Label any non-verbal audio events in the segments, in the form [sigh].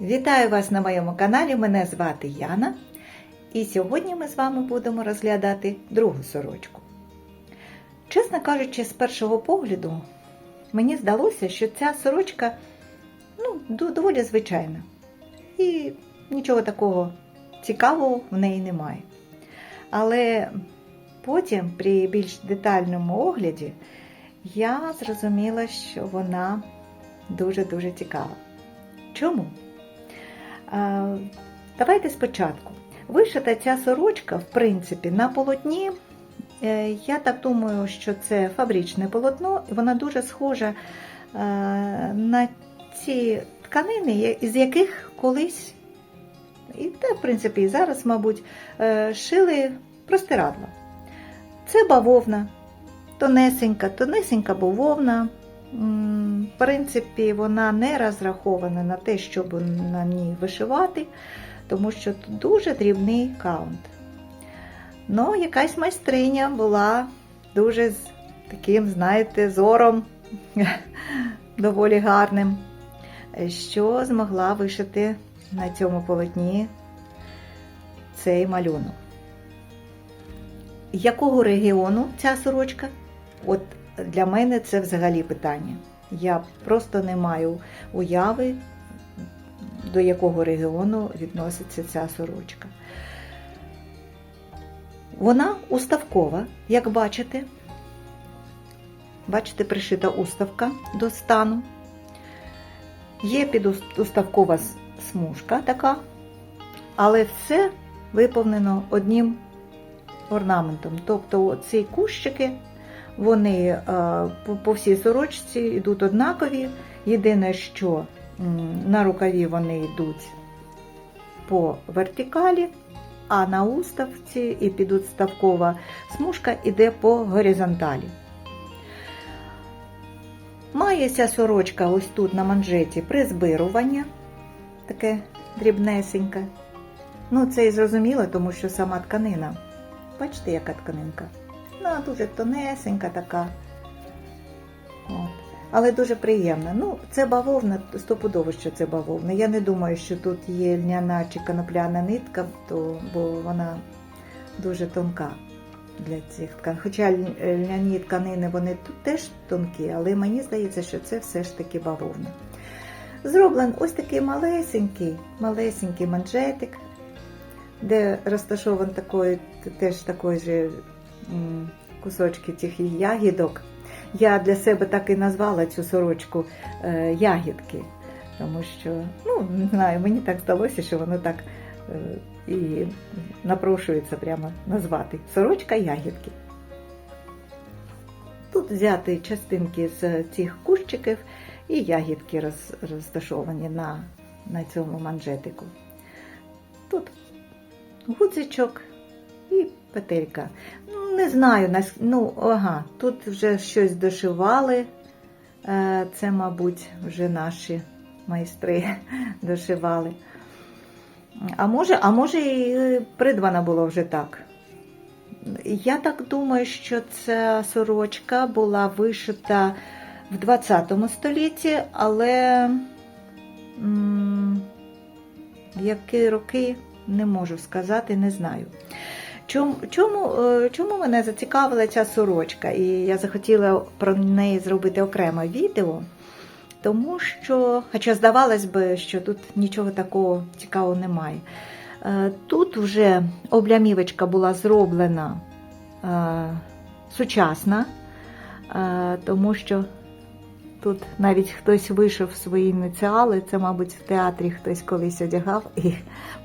Вітаю вас на моєму каналі. Мене звати Яна. І сьогодні ми з вами будемо розглядати другу сорочку. Чесно кажучи, з першого погляду мені здалося, що ця сорочка ну, доволі звичайна. І нічого такого цікавого в неї немає. Але потім, при більш детальному огляді, я зрозуміла, що вона дуже-дуже цікава. Чому? Давайте спочатку. Вишита ця сорочка, в принципі, на полотні. Е, Я так думаю, що це фабричне полотно, і вона дуже схожа е, на ці тканини, із яких колись, і те, в принципі, і зараз, мабуть, е, шили простирадла. Це бавовна, тонесенька, тонесенька бавовна. В принципі, вона не розрахована на те, щоб на ній вишивати, тому що тут дуже дрібний каунт. Ну, якась майстриня була дуже з таким, знаєте, зором [laughs] доволі гарним, що змогла вишити на цьому полотні цей малюнок. Якого регіону ця сорочка? От для мене це взагалі питання. Я просто не маю уяви, до якого регіону відноситься ця сорочка. Вона уставкова, як бачите. Бачите, пришита уставка до стану. Є підуставкова смужка така, але все виповнено одним орнаментом. Тобто ці кущики, вони е, по, всій сорочці йдуть однакові. Єдине, що на рукаві вони йдуть по вертикалі, а на уставці і підуставкова смужка йде по горизонталі. Має ця сорочка ось тут на манжеті призбирування, таке дрібнесеньке. Ну, це і зрозуміло, тому що сама тканина. Бачите, яка тканинка? Ну, дуже тонесенька така. От. Але дуже приємна. Ну, це бавовна, стопудово, що це бавовна. Я не думаю, що тут є льняна чи конопляна нитка, то, бо вона дуже тонка для цих тканин. Хоча льняні тканини вони теж тонкі, але мені здається, що це все ж таки бавовна. Зроблен ось такий малесенький, малесенький манжетик, де розташований такий, теж такий же кусочки цих ягідок. Я для себе так і назвала цю сорочку е, ягідки, тому що, ну, не знаю, мені так здалося, що воно так е, і напрошується прямо назвати. Сорочка ягідки. Тут взяти частинки з цих кущиків і ягідки роз, розташовані на, на цьому манжетику. Тут гудзичок і петелька. Ну, Не знаю, ну, ага, тут вже щось дошивали. Е, Це, мабуть, вже наші майстри [laughs] дошивали. А може, а може і придбана було вже так. Я так думаю, що ця сорочка була вишита в 20 столітті, але які роки не можу сказати, не знаю. Чому, чому, е, чому мене зацікавила ця сорочка? І я захотіла про неї зробити окреме відео, тому що, хоча здавалось би, що тут нічого такого цікавого немає. Е, Тут вже облямівочка була зроблена е, сучасна, тому що тут навіть хтось вийшов свої ініціали, це, мабуть, в театрі хтось колись одягав і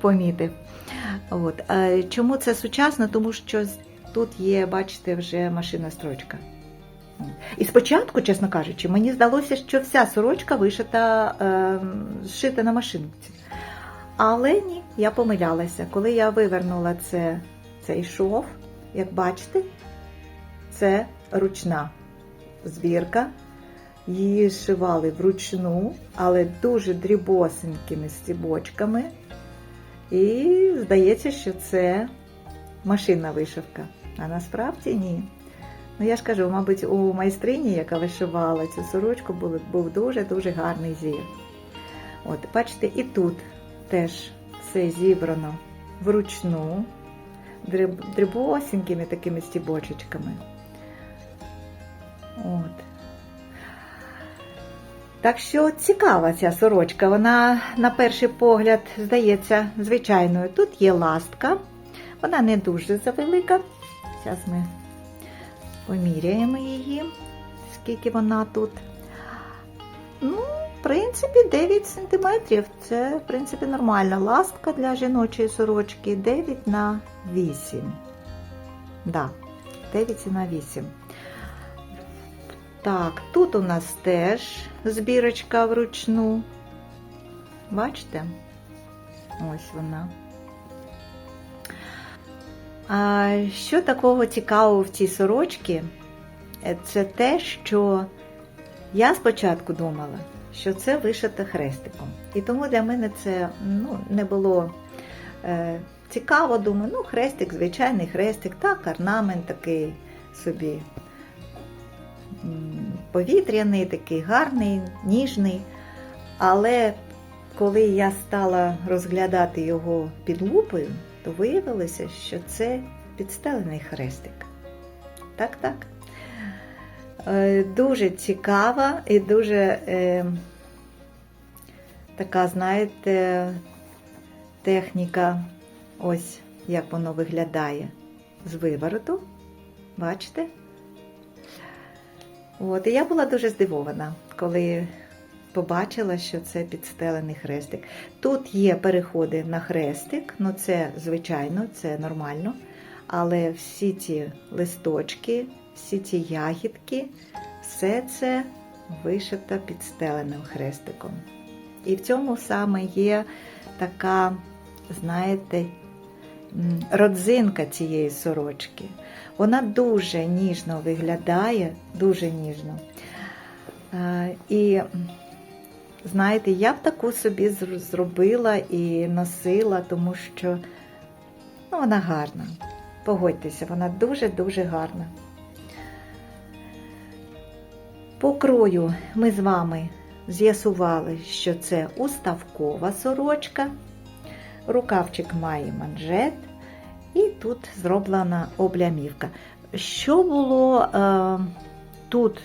помітив. От. Е, Чому це сучасно? Тому що тут є, бачите, вже машина строчка. І спочатку, чесно кажучи, мені здалося, що вся сорочка вишита, е, зшита на машинці. Але ні, я помилялася. Коли я вивернула це, цей шов, як бачите, це ручна збірка. Її зшивали вручну, але дуже дрібосенькими стібочками. І здається, що це машинна вишивка. А насправді ні. Ну я ж кажу, мабуть, у майстрині, яка вишивала цю сорочку, був, дуже-дуже гарний зір. От, бачите, і тут теж все зібрано вручну, дріб, дрібосінькими такими стібочечками. От. Так що цікава ця сорочка. Вона, на перший погляд, здається звичайною. Тут є ластка, вона не дуже завелика. Зараз ми поміряємо її, скільки вона тут. Ну, в принципі, 9 см. Це, в принципі, нормальна ластка для жіночої сорочки 9 на 8. Да, 9 на 8. Так, тут у нас теж збірочка вручну. Бачите? Ось вона. А що такого цікавого в цій сорочці? Е, Це те, що я спочатку думала, що це вишито хрестиком. І тому для мене це ну, не було е, цікаво. Думаю, ну, хрестик, звичайний хрестик, так, орнамент такий собі повітряний, такий гарний, ніжний. Але коли я стала розглядати його під лупою, то виявилося, що це підстелений хрестик. Так, так. Е, Дуже цікава і дуже е, така, знаєте, техніка, ось як воно виглядає з вивороту. Бачите? От, і я була дуже здивована, коли побачила, що це підстелений хрестик. Тут є переходи на хрестик, ну це звичайно, це нормально. Але всі ці листочки, всі ці ягідки, все це вишито підстеленим хрестиком. І в цьому саме є така, знаєте, родзинка цієї сорочки. Вона дуже ніжно виглядає, дуже ніжно. І знаєте, я б таку собі зробила і носила, тому що ну, вона гарна. Погодьтеся, вона дуже-дуже гарна. По крою ми з вами з'ясували, що це уставкова сорочка, рукавчик має манжет, і тут зроблена облямівка. Що було е, тут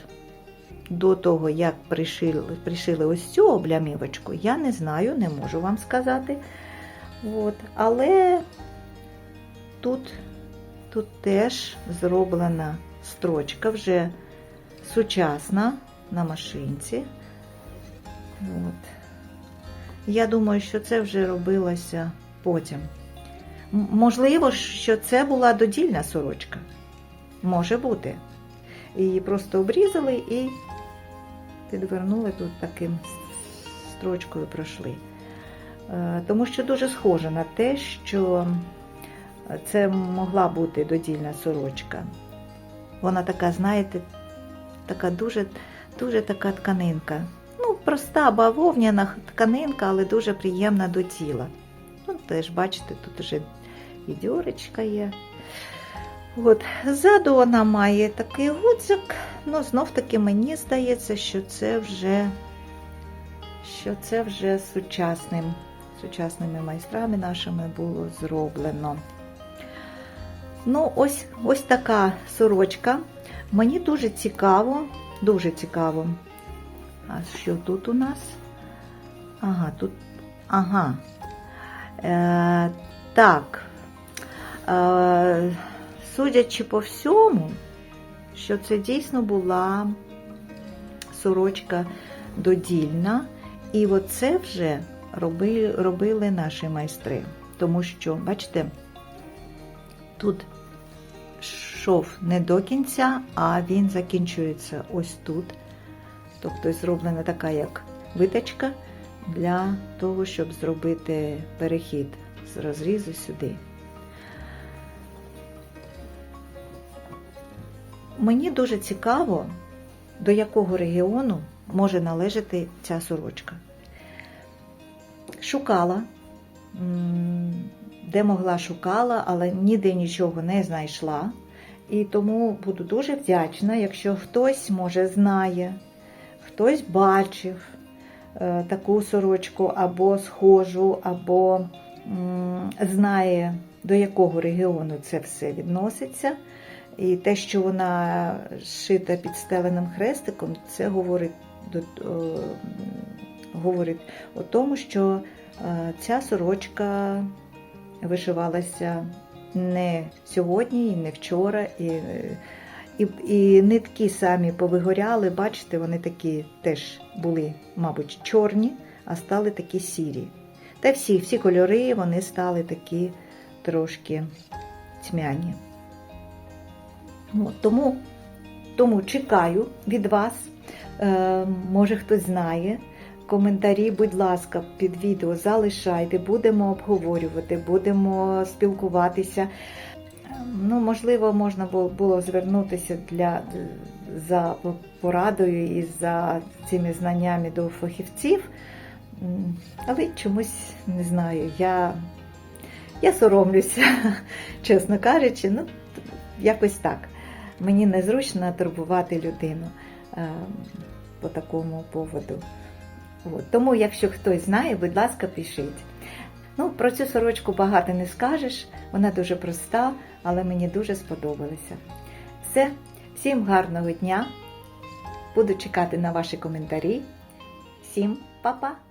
до того, як пришили, пришили ось цю облямівочку, я не знаю, не можу вам сказати. От. Але тут, тут теж зроблена строчка вже сучасна на машинці. От. Я думаю, що це вже робилося потім. Можливо, що це була додільна сорочка. Може бути. Її просто обрізали і підвернули тут таким строчкою пройшли. Е, Тому що дуже схоже на те, що це могла бути додільна сорочка. Вона така, знаєте, така дуже, дуже така тканинка. Ну, проста бавовняна тканинка, але дуже приємна до тіла. Ну, теж, бачите, тут вже і дьорочка є. От, ззаду вона має такий гудзик, ну знов таки мені здається, що це вже, що це вже сучасним, сучасними майстрами нашими було зроблено. Ну, ось, ось така сорочка. Мені дуже цікаво, дуже цікаво. А що тут у нас? Ага, тут. Ага. Е, так. Судячи по всьому, що це дійсно була сорочка додільна, і оце вже робили наші майстри. Тому що, бачите, тут шов не до кінця, а він закінчується ось тут. Тобто зроблена така як виточка для того, щоб зробити перехід з розрізу сюди. Мені дуже цікаво, до якого регіону може належати ця сорочка. Шукала, де могла шукала, але ніде нічого не знайшла. І тому буду дуже вдячна, якщо хтось може знає, хтось бачив е, таку сорочку або схожу, або знає, до якого регіону це все відноситься. І те, що вона шита підстеленим хрестиком, це говорить, говорить о тому, що е, ця сорочка вишивалася не сьогодні і не вчора. І, е, і, і нитки самі повигоряли, бачите, вони такі теж були, мабуть, чорні, а стали такі сірі. Та всі, всі кольори вони стали такі трошки тьмяні. Тому, тому чекаю від вас. Е, може хтось знає. Коментарі, будь ласка, під відео залишайте, будемо обговорювати, будемо спілкуватися. Ну, можливо, можна було звернутися для, за порадою і за цими знаннями до фахівців, але чомусь не знаю. Я, я соромлюся, [laughs] чесно кажучи, ну, якось так. Мені незручно турбувати людину е, по такому поводу. От. Тому, якщо хтось знає, будь ласка, пишіть. Ну, про цю сорочку багато не скажеш, вона дуже проста, але мені дуже сподобалася. Все, всім гарного дня. Буду чекати на ваші коментарі. Всім па-па!